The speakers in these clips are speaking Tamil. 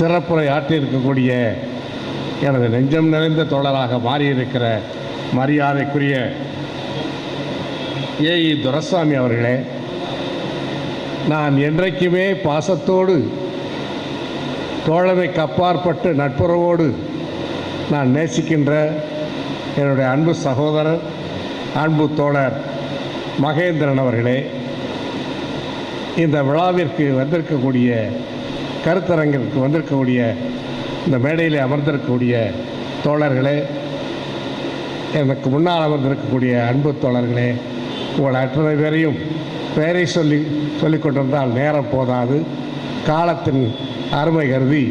சிறப்புரை ஆற்றியிருக்கக்கூடிய எனது நெஞ்சம் நிறைந்த தோழராக மாறியிருக்கிற மரியாதைக்குரிய ஏஇ துரசாமி அவர்களே நான் என்றைக்குமே பாசத்தோடு தோழமைக்கு அப்பாற்பட்டு நட்புறவோடு நான் நேசிக்கின்ற என்னுடைய அன்பு சகோதரர் அன்பு தோழர் மகேந்திரன் அவர்களே இந்த விழாவிற்கு வந்திருக்கக்கூடிய கருத்தரங்கிற்கு வந்திருக்கக்கூடிய இந்த மேடையில் அமர்ந்திருக்கக்கூடிய தோழர்களே எனக்கு முன்னால் அமர்ந்திருக்கக்கூடிய அன்பு தோழர்களே உங்கள் அத்தனை பேரையும் பெயரை சொல்லி சொல்லிக் கொண்டிருந்தால் நேரம் போதாது. காலத்தின் அருமை கருதி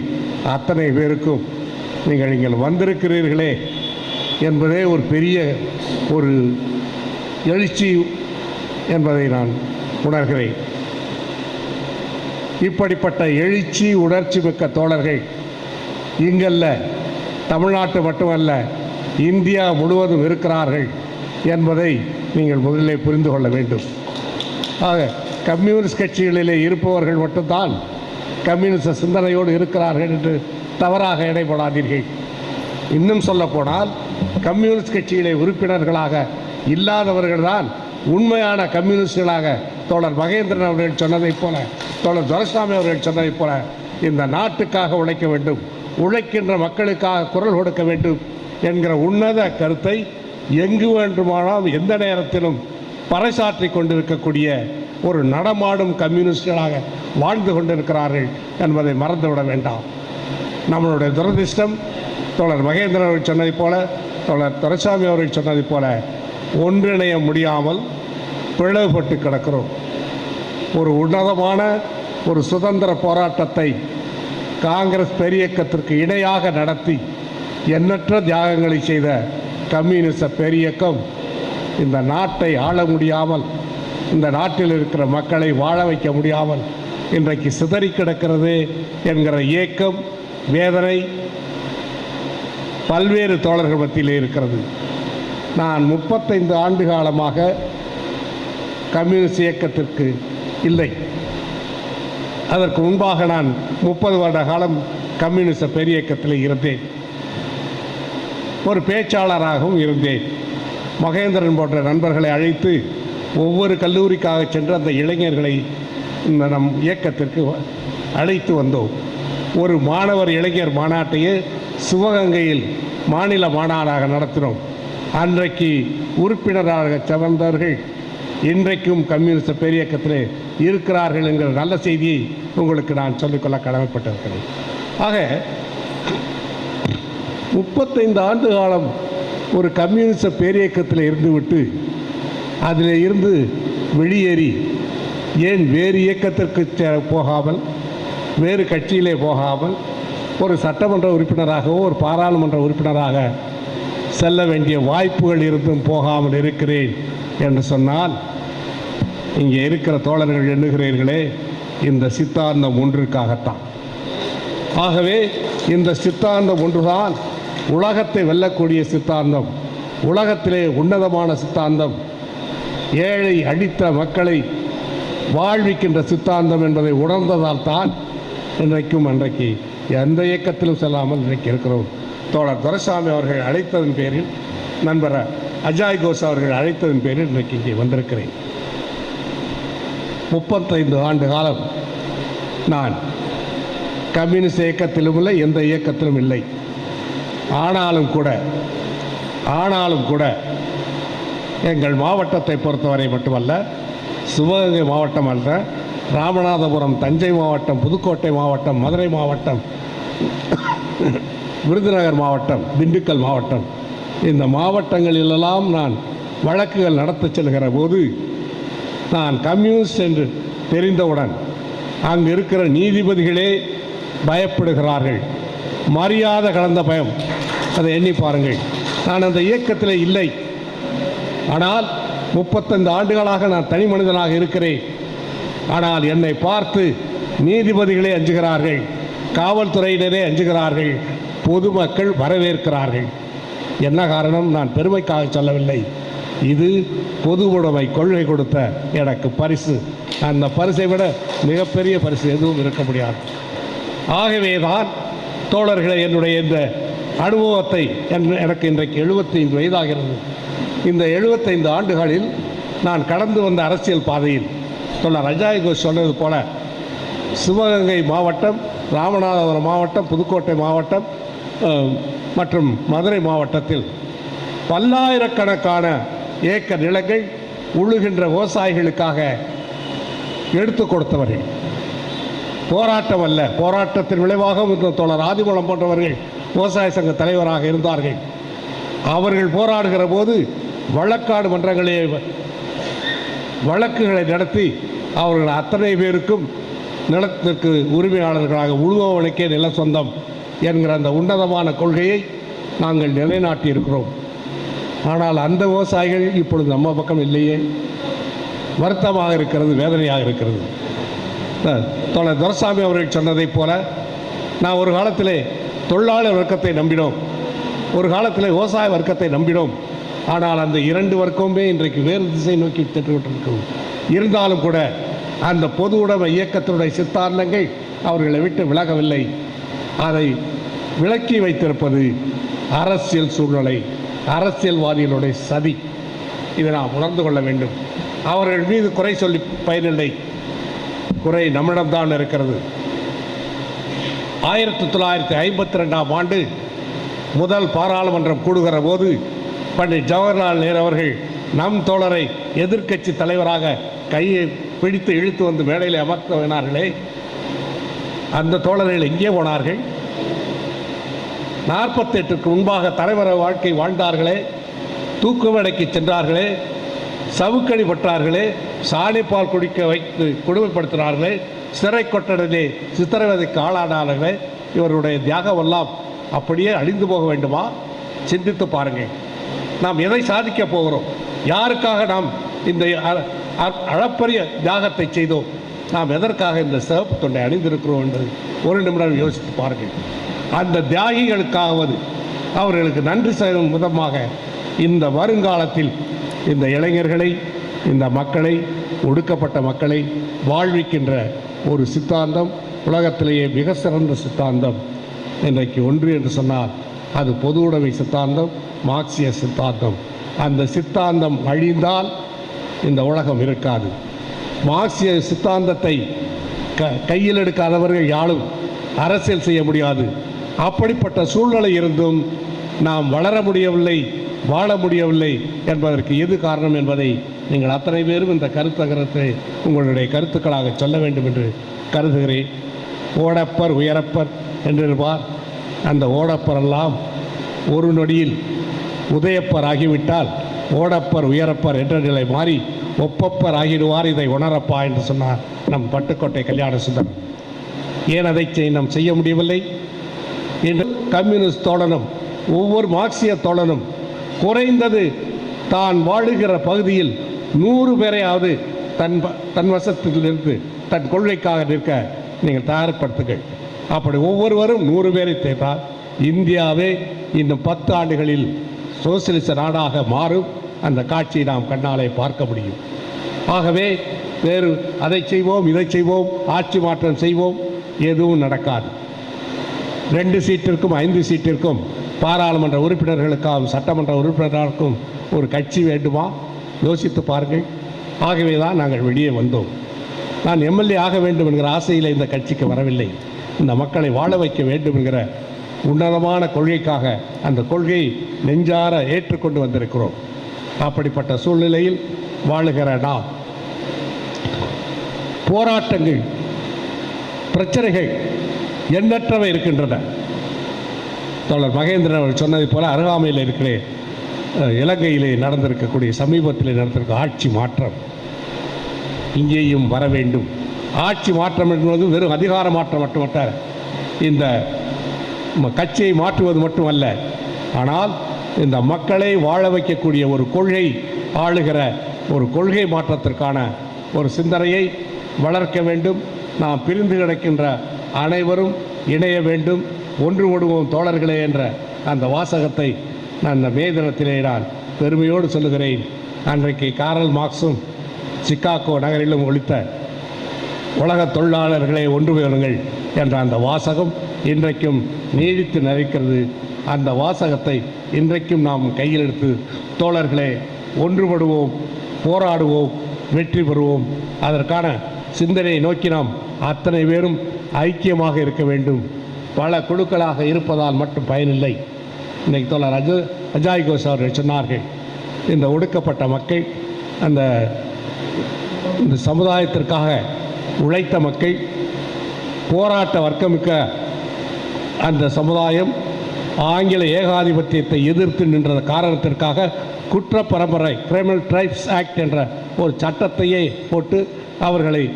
அத்தனை பேருக்கும் நீங்கள் நீங்கள் வந்திருக்கிறீர்களே என்பதே ஒரு பெரிய ஒரு எழுச்சி என்பதை நான் உணர்கிறேன். இப்படிப்பட்ட எழுச்சி உணர்ச்சி மிக்க தோழர்கள் இங்கல்ல தமிழ்நாட்டு மட்டுமல்ல இந்தியா முழுவதும் இருக்கிறார்கள் என்பதை நீங்கள் முதலில் புரிந்து கொள்ள வேண்டும். ஆக கம்யூனிஸ்ட் கட்சிகளிலே இருப்பவர்கள் மட்டும்தான் கம்யூனிச சிந்தனையோடு இருக்கிறார்கள் என்று தவறாக எடைபடாதீர்கள் இன்னும் சொல்லப்போனால் கம்யூனிஸ்ட் கட்சியிலே உறுப்பினர்களாக இல்லாதவர்கள்தான் உண்மையான கம்யூனிஸ்டுகளாக தோழர் மகேந்திரன் அவர்கள் சொன்னதைப் போல தோழர் துரசாமி அவர்கள் சொன்னதை போல இந்த நாட்டுக்காக உழைக்க வேண்டும் உழைக்கின்ற மக்களுக்காக குரல் கொடுக்க வேண்டும் என்கிற உன்னத கருத்தை எங்கு வேண்டுமானாலும் எந்த நேரத்திலும் பறைசாற்றி கொண்டிருக்கக்கூடிய ஒரு நடமாடும் கம்யூனிஸ்டுகளாக வாழ்ந்து கொண்டிருக்கிறார்கள் என்பதை மறந்துவிட வேண்டாம். நம்மளுடைய துரதிர்ஷ்டம் தோழர் மகேந்திரன் அவர்கள் சொன்னதைப் போல தோழர் துரைசாமி அவர்கள் சொன்னதைப் போல ஒன்றிணைய முடியாமல் பிளவுபட்டு கிடக்கிறோம். ஒரு உன்னதமான ஒரு சுதந்திர போராட்டத்தை காங்கிரஸ் பெரியக்கத்திற்கு இணையாக நடத்தி எண்ணற்ற தியாகங்களை செய்த கம்யூனிச பெரியக்கம் இந்த நாட்டை ஆள முடியாமல் இந்த நாட்டில் இருக்கிற மக்களை வாழ வைக்க முடியாமல் இன்றைக்கு சிதறி கிடக்கிறது என்கிற ஏக்கம் வேதனை பல்வேறு தோழர்கள் மத்தியிலே இருக்கிறது. நான் முப்பத்தைந்து ஆண்டு காலமாக கம்யூனிஸ்ட் இயக்கத்திற்கு இல்லை. அதற்கு முன்பாக நான் முப்பது வருட காலம் கம்யூனிச பெரியக்கத்தில் இருந்தேன். ஒரு பேச்சாளராகவும் இருந்தேன். மகேந்திரன் போன்ற நண்பர்களை அழைத்து ஒவ்வொரு கல்லூரிக்காக சென்று அந்த இளைஞர்களை இந்த நம் இயக்கத்திற்கு வ- அழைத்து வந்தோம். ஒரு மாணவர் இளைஞர் மாநாட்டையே சிவகங்கையில் மாநில மாநாடாக நடத்தினோம். அன்றைக்கு உறுப்பினராக சிறந்தவர்கள் இன்றைக்கும் கம்யூனிஸ்ட் பேரியக்கத்தில் இருக்கிறார்கள் என்கிற நல்ல செய்தியை உங்களுக்கு நான் சொல்லிக்கொள்ள கடமைப்பட்டிருக்கிறேன். ஆக முப்பத்தைந்து ஆண்டு காலம் ஒரு கம்யூனிஸ்ட பேரியக்கத்தில் இருந்துவிட்டு அதில் இருந்து வெளியேறி ஏன் வேறு இயக்கத்திற்கு சே- போகாமல் வேறு கட்சியிலே போகாமல் ஒரு சட்டமன்ற உறுப்பினராகவோ ஒரு பாராளுமன்ற உறுப்பினராக செல்ல வேண்டிய வாய்ப்புகள் இருந்தும் போகாமல் இருக்கிறேன். என்று சொன்னால் இங்கே இருக்கிற தோழர்கள் எண்ணுகிறீர்களே இந்த சித்தாந்தம் ஒன்றிற்காகத்தான் ஆகவே இந்த சித்தாந்தம் ஒன்றுதான் உலகத்தை வெல்லக்கூடிய சித்தாந்தம் உலகத்திலே உன்னதமான சித்தாந்தம் ஏழை அடித்த மக்களை வாழ்விக்கின்ற சித்தாந்தம் என்பதை உணர்ந்ததால் தான் இன்றைக்கும் அன்றைக்கு எந்த இயக்கத்திலும் செல்லாமல் இன்றைக்கு இருக்கிறோம். தோழர் துரைசாமி அவர்கள் அழைத்ததன் பேரில் நண்பர் அஜாய் கோஸ் அவர்கள் அழைத்ததன் பேரில் இன்றைக்கு இங்கே வந்திருக்கிறேன். முப்பத்தைந்து ஆண்டு காலம் நான் கம்யூனிஸ்ட் இயக்கத்திலும் இல்லை எந்த இயக்கத்திலும் இல்லை. ஆனாலும் கூட ஆனாலும் கூட எங்கள் மாவட்டத்தை பொறுத்தவரை மட்டுமல்ல சிவகங்கை மாவட்டம் அல்ல ராமநாதபுரம் தஞ்சை மாவட்டம் புதுக்கோட்டை மாவட்டம் மதுரை மாவட்டம் விருதுநகர் மாவட்டம் திண்டுக்கல் மாவட்டம் இந்த மாவட்டங்களிலெல்லாம் நான் வழக்குகள் நடத்த செல்கிற போது நான் கம்யூனிஸ்ட் என்று தெரிந்தவுடன் அங்கு இருக்கிற நீதிபதிகளே பயப்படுகிறார்கள். மரியாதை கலந்த பயம். அதை எண்ணி பாருங்கள். நான் அந்த இயக்கத்தில் இல்லை. ஆனால் முப்பத்தைந்து ஆண்டுகளாக நான் தனி மனிதனாக இருக்கிறேன். ஆனால் என்னை பார்த்து நீதிபதிகளே அஞ்சுகிறார்கள். காவல்துறையினரே அஞ்சுகிறார்கள். பொதுமக்கள் வரவேற்கிறார்கள். என்ன காரணம்? நான் பெருமைக்காக சொல்லவில்லை. இது பொது உடைமை கொள்கை கொடுத்த எனக்கு பரிசு. அந்த பரிசை விட மிகப்பெரிய பரிசு எதுவும் இருக்க முடியாது. ஆகவே தான் தோழர்களே என்னுடைய இந்த அனுபவத்தை என்- எனக்கு இன்றைக்கு 75 வயதாகிறது. இந்த 75 ஆண்டுகளில் நான் கடந்து வந்த அரசியல் பாதையில் தோழர் அஜாய் கோஷ் சொன்னது போல சிவகங்கை மாவட்டம் ராமநாதபுரம் மாவட்டம் புதுக்கோட்டை மாவட்டம் மற்றும் மதுரை மாவட்டத்தில் பல்லாயிரக்கணக்கான ஏக்கர் நிலங்கள் உழுகின்ற விவசாயிகளுக்காக எடுத்து கொடுத்தவர்கள். போராட்டம் அல்ல போராட்டத்தின் விளைவாக இந்த தோழர் ஆதிமூலம் போன்றவர்கள் விவசாய சங்க தலைவராக இருந்தார்கள். அவர்கள் போராடுகிற போது வழக்காடு மன்றங்களே வழக்குகளை நடத்தி அவர்கள் அத்தனை பேருக்கும் நிலத்திற்கு உரிமையாளர்களாக உழுபவனுக்கே நில சொந்தம் என்கிற அந்த உன்னதமான கொள்கையை நாங்கள் நிலைநாட்டியிருக்கிறோம். ஆனால் அந்த விவசாயிகள் இப்பொழுது நம்ம பக்கம் இல்லையே. வருத்தமாக இருக்கிறது வேதனையாக இருக்கிறது. அஹ், தோழர் துரசாமி அவர்கள் சொன்னதைப் போல நான் ஒரு காலத்திலே தொழிலாளர் வர்க்கத்தை நம்பினோம். ஒரு காலத்தில் விவசாய வர்க்கத்தை நம்பினோம். ஆனால் அந்த இரண்டு வர்க்கமுமே இன்றைக்கு வேறு திசை நோக்கி சென்றுவிட்டிருக்கும் இருந்தாலும் கூட அந்த பொது உடைமை இயக்கத்தினுடைய சித்தாந்தங்கள் அவர்களை விட்டு விலகவில்லை. அதை விலக்கி வைத்திருப்பது அரசியல் சூழ்நிலை அரசியல்வாதிகளுடைய சதி. இதை நாம் உணர்ந்து கொள்ள வேண்டும். அவர்கள் மீது குறை சொல்லி பயனில்லை. குறை நம்மிடம்தான் இருக்கிறது. ஆயிரத்தி தொள்ளாயிரத்தி ஐம்பத்தி ரெண்டாம் ஆண்டு முதல் பாராளுமன்றம் கூடுகிற போது பண்டிட் ஜவஹர்லால் நேரு அவர்கள் நம் தோழரை எதிர்க்கட்சி தலைவராக கையை பிடித்து இழுத்து வந்து மேடையில் அமர்த்தினார்களே. அந்த தோழர்கள் எங்கே போனார்கள்? நாற்பத்தெட்டுக்கு முன்பாக தலைவர வாழ்க்கை வாழ்ந்தார்களே தூக்குவடைக்கு சென்றார்களே சவுக்கடி பட்டார்களே சாணிப்பால் குடிக்க வைத்து கொடுமைப்படுத்தினார்களே சிறை கொட்டடலே சித்திரவதைக்கு ஆளானார்களே இவருடைய தியாகமெல்லாம் அப்படியே அழிந்து போக வேண்டுமா? சிந்தித்து பாருங்கள். நாம் எதை சாதிக்கப் போகிறோம்? யாருக்காக நாம் இந்த அ- அளப்பரிய தியாகத்தை செய்தோம்? நாம் எதற்காக இந்த சிவப்பு தொண்டை அணிந்திருக்கிறோம் என்று ஒரு நிமிடம் யோசித்து பாருங்கள். அந்த தியாகிகளுக்காவது அவர்களுக்கு நன்றி செய்யும் விதமாக இந்த வருங்காலத்தில் இந்த இளைஞர்களை இந்த மக்களை ஒடுக்கப்பட்ட மக்களை வாழ்விக்கின்ற ஒரு சித்தாந்தம் உலகத்திலேயே மிக சிறந்த சித்தாந்தம். இன்றைக்கு ஒன்று என்று சொன்னால் அது பொது உடைமை சித்தாந்தம் மார்க்சிய சித்தாந்தம். அந்த சித்தாந்தம் அழிந்தால் இந்த உலகம் இருக்காது. மார்க்சிய சித்தாந்தத்தை க கையில் எடுக்காதவர்கள் யாரும் அரசியல் செய்ய முடியாது. அப்படிப்பட்ட சூழ்நிலை இருந்தும் நாம் வளர முடியவில்லை வாழ முடியவில்லை என்பதற்கு எது காரணம் என்பதை நீங்கள் அத்தனை பேரும் இந்த கருத்தகரத்தை உங்களுடைய கருத்துக்களாக சொல்ல வேண்டும் என்று கருதுகிறேன். ஓடப்பர் உயரப்பர் என்றிருப்பார். அந்த ஓடப்பரெல்லாம் ஒரு நொடியில் உதயப்பர் ஆகிவிட்டால் ஓடப்பர் உயரப்பர் என்ற நிலை மாறி ஒப்பப்பர் ஆகிடுவார். இதை உணரப்பா என்று சொன்னார் நம் பட்டுக்கோட்டை கல்யாண சுந்தரம். ஏன் அதை செய்- நாம் செய்ய முடியவில்லை? என்று கம்யூனிஸ்ட் தோழனும் ஒவ்வொரு மார்க்சிய தோழனும் குறைந்தது தான் வாழுகிற பகுதியில் நூறு பேரையாவது தன் வ- தன் வசத்திலிருந்து தன் கொள்கைக்காக நிற்க நீங்கள் தயார்படுத்துங்கள். அப்படி ஒவ்வொருவரும் நூறு பேரை தேர்ந்தால் இந்தியாவே இன்னும் பத்து ஆண்டுகளில் சோசியலிச நாடாக மாறும். அந்த காட்சியை நாம் கண்ணாலே பார்க்க முடியும். ஆகவே வேறு அதை செய்வோம் இதை செய்வோம் ஆட்சி மாற்றம் செய்வோம் எதுவும் நடக்காது. ரெண்டு சீட்டிற்கும் ஐந்து சீட்டிற்கும் பாராளுமன்ற உறுப்பினர்களுக்காகவும் சட்டமன்ற உறுப்பினர்களுக்கும் ஒரு கட்சி வேண்டுமா? யோசித்து பாருங்கள். ஆகவே தான் நாங்கள் வெளியே வந்தோம். நான் எம்எல்ஏ ஆக வேண்டும் என்கிற ஆசையில் இந்த கட்சிக்கு வரவில்லை. இந்த மக்களை வாழ வைக்க வேண்டும் என்கிற உன்னதமான கொள்கைக்காக அந்த கொள்கையை நெஞ்சார ஏற்றுக்கொண்டு வந்திருக்கிறோம். அப்படிப்பட்ட சூழ்நிலையில் வாழுகிற நாம் போராட்டங்கள் பிரச்சனைகள் எண்ணற்றவை இருக்கின்றன. தோழர் மகேந்திரன் அவர் சொன்னதை போல அருகாமையில் இருக்கிற இலங்கையிலே நடந்திருக்கக்கூடிய சமீபத்தில் நடந்திருக்க ஆட்சி மாற்றம் இங்கேயும் வர வேண்டும். ஆட்சி மாற்றம் என்பது வெறும் அதிகார மாற்றம் மட்டுமட்ட இந்த கட்சியை மாற்றுவது மட்டுமல்ல. ஆனால் இந்த மக்களை வாழ வைக்கக்கூடிய ஒரு கொள்கை ஆளுகிற ஒரு கொள்கை மாற்றத்திற்கான ஒரு சிந்தனையை வளர்க்க வேண்டும். நாம் பிரிந்து கிடக்கின்ற அனைவரும் இணைய வேண்டும். ஒன்று விடுவோம் தோழர்களே என்ற அந்த வாசகத்தை நான் இந்த மே தினத்திலே நான் பெருமையோடு சொல்லுகிறேன். அன்றைக்கு காரல் மார்க்ஸும் சிக்காகோ நகரிலும் ஒழித்த உலக தொழிலாளர்களை ஒன்று பெறுங்கள் என்ற அந்த வாசகம் இன்றைக்கும் நீடித்து நிலைக்கிறது அந்த வாசகத்தை இன்றைக்கும் நாம் கையில் எடுத்து தோழர்களே ஒன்றுபடுவோம் போராடுவோம் வெற்றி பெறுவோம். அதற்கான சிந்தனையை நோக்கி நாம் அத்தனை பேரும் ஐக்கியமாக இருக்க வேண்டும். பல குழுக்களாக இருப்பதால் மட்டும் பயனில்லை. இன்றைக்கு தோழர் அஜ அஜாய் கோஷ் அவர்கள் சொன்னார்கள் இந்த ஒடுக்கப்பட்ட மக்கள் அந்த இந்த சமுதாயத்திற்காக உழைத்த மக்கள் போராட்ட வர்க்கமிக்க அந்த சமுதாயம் ஆங்கில ஏகாதிபத்தியத்தை எதிர்த்து நின்ற காரணத்திற்காக குற்ற பரம்பரை கிரிமினல் ட்ரைப்ஸ் ஆக்ட் என்ற ஒரு சட்டத்தையே போட்டு அவர்களை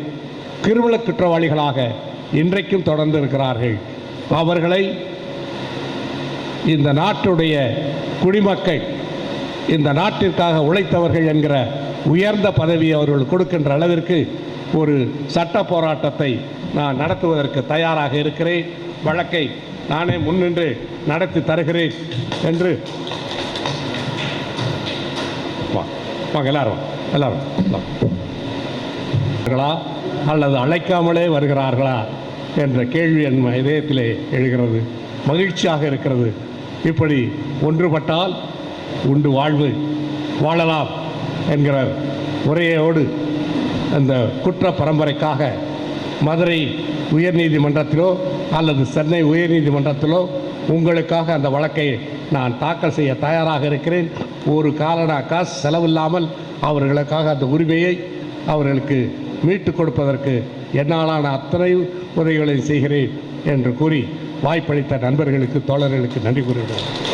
கிரிமினல் குற்றவாளிகளாக இன்றைக்கும் தொடர்ந்து இருக்கிறார்கள். அவர்களை இந்த நாட்டுடைய குடிமக்கள் இந்த நாட்டிற்காக உழைத்தவர்கள் என்கிற உயர்ந்த பதவி அவர்கள் கொடுக்கின்ற அளவிற்கு ஒரு சட்ட போராட்டத்தை நான் நடத்துவதற்கு தயாராக இருக்கிறேன். வழக்கை நானே முன்னின்று நடத்தி தருகிறேன் என்று. வா வாங்க எல்லாரும் எல்லாரும் வருகிறார்களா அல்லது அழைக்காமலே வருகிறார்களா என்ற கேள்வி என் இதயத்திலே எழுகிறது. மகிழ்ச்சியாக இருக்கிறது. இப்படி ஒன்றுபட்டால் உண்டு வாழ்வு வாழலாம் என்கிற உரையோடு அந்த குற்ற பரம்பரைக்காக மதுரை உயர்நீதிமன்றத்திலோ அல்லது சென்னை உயர்நீதிமன்றத்திலோ உங்களுக்காக அந்த வழக்கை நான் தாக்கல் செய்ய தயாராக இருக்கிறேன். ஒரு காலடா காசு செலவில்லாமல் அவர்களுக்காக அந்த உரிமையை அவர்களுக்கு மீட்டு கொடுப்பதற்கு என்னாலான அத்தனை உதவிகளை செய்கிறேன் என்று கூறி வாய்ப்பளித்த நண்பர்களுக்கு தோழர்களுக்கு நன்றி கூறுகிறேன்.